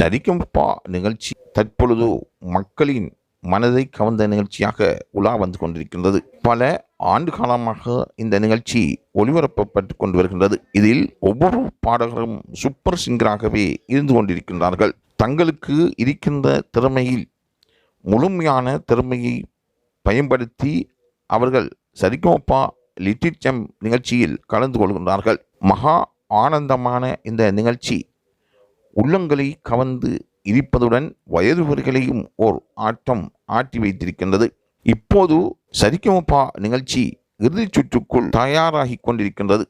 சரிகம்பா நிகழ்ச்சி. தற்பொழுது மக்களின் மனதை கவர்ந்த நிகழ்ச்சியாக உலா வந்து கொண்டிருக்கின்றது. பல ஆண்டு காலமாக இந்த நிகழ்ச்சி ஒளிபரப்பப்பட்டு கொண்டு வருகின்றது. இதில் ஒவ்வொரு பாடகரும் சூப்பர் சிங்கராகவே இருந்து கொண்டிருக்கின்றார்கள். தங்களுக்கு இருக்கின்ற திறமையில் முழுமையான திறமையை பயன்படுத்தி அவர்கள் சரிகோப்பா லிட்டிச்சம் நிகழ்ச்சியில் கலந்து கொள்கின்றார்கள். மகா ஆனந்தமான இந்த நிகழ்ச்சி உள்ளங்களை கவர்ந்து இருப்பதுடன் வயதுவர்களையும் ஓர் ஆட்டம் ஆட்டி வைத்திருக்கின்றது. இப்போது சரிகமபா நிகழ்ச்சி இறுதிச் சுற்றுக்குள் தயாராகி கொண்டிருக்கின்றது.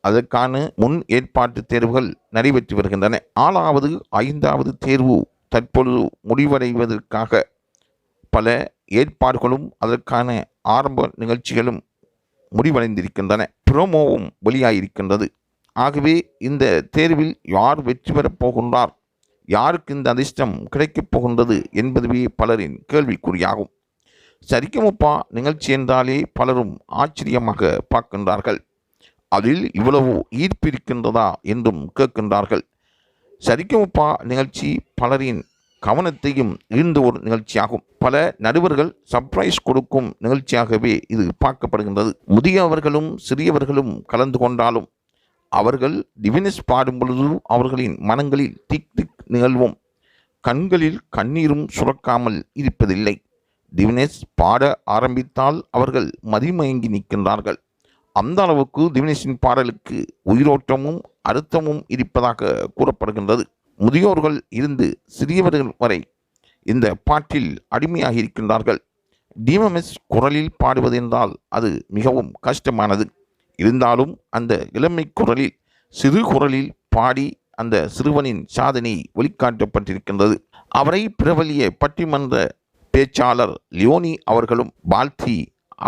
அதற்கான முன் ஏற்பாட்டு தேர்வுகள் நடைபெற்று வருகின்றன. ஆறாவது ஐந்தாவது தேர்வு தற்பொழுது முடிவடைவதற்காக பல ஏற்பாடுகளும் அதற்கான ஆரம்ப நிகழ்ச்சிகளும் முடிவடைந்திருக்கின்றன. ப்ரோமோவும் வெளியாகியிருக்கின்றது ஆகவே இந்த தேர்வில் யார் வெற்றி பெறப் போகின்றார்? யாருக்கு இந்த அதிர்ஷ்டம் கிடைக்கப் போகின்றது என்பதுவே பலரின் கேள்விக்குறியாகும். சரிக்கமுப்பா நிகழ்ச்சி என்றாலே பலரும் ஆச்சரியமாக பார்க்கின்றார்கள். அதில் இவ்வளவு ஈர்ப்பு இருக்கின்றதா என்றும் கேட்கின்றார்கள். சரிக்கமுப்பா நிகழ்ச்சி பலரின் கவனத்தையும் ஈர்ந்த ஒரு நிகழ்ச்சியாகும். பல நடுவர்கள் சர்ப்ரைஸ் கொடுக்கும் நிகழ்ச்சியாகவே இது பார்க்கப்படுகின்றது. முதியவர்களும் சிறியவர்களும் கலந்து கொண்டாலும் அவர்கள் டிவினிஸ் பாடும் பொழுது அவர்களின் மனங்களில் திக் திக் நிகழ்வும். கண்களில் கண்ணீரும் சுரக்காமல் இருப்பதில்லை. டிவினேஷ் பாட ஆரம்பித்தால் அவர்கள் மதிமயங்கி நிற்கின்றார்கள். அந்த அளவுக்கு திவினேஷின் பாடலுக்கு உயிரோட்டமும் அர்த்தமும் இருப்பதாக கூறப்படுகின்றது. முதியோர்கள் இருந்து சிறியவர்கள் வரை இந்த பாட்டில் அடிமையாகி இருக்கின்றார்கள். டிஎம்எஸ் குரலில் பாடுவதென்றால் அது மிகவும் கஷ்டமானது. இருந்தாலும் அந்த இளமை குரலில் சிறு குரலில் பாடி அந்த சிறுவனின் சாதனை வெளிக்காட்டப்பட்டிருக்கின்றது. அவரை பிரபலிய பட்டிமன்ற பேச்சாளர் லியோனி அவர்களும் வாழ்த்தி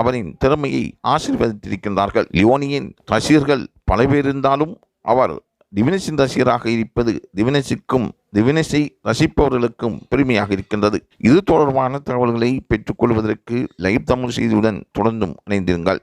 அவரின் திறமையை ஆசீர்வதித்திருக்கின்றார்கள். லியோனியின் ரசிகர்கள் பல பேர் இருந்தாலும் அவர் திவினேஷின் ரசிகராக இருப்பது திவினேஷுக்கும் திவினேஷை ரசிப்பவர்களுக்கும் பெருமையாக இருக்கின்றது. இது தொடர்பான தகவல்களை பெற்றுக்கொள்வதற்கு லைவ் தமிழ் செய்தியுடன் தொடர்ந்தும் இணைந்திருங்கள்.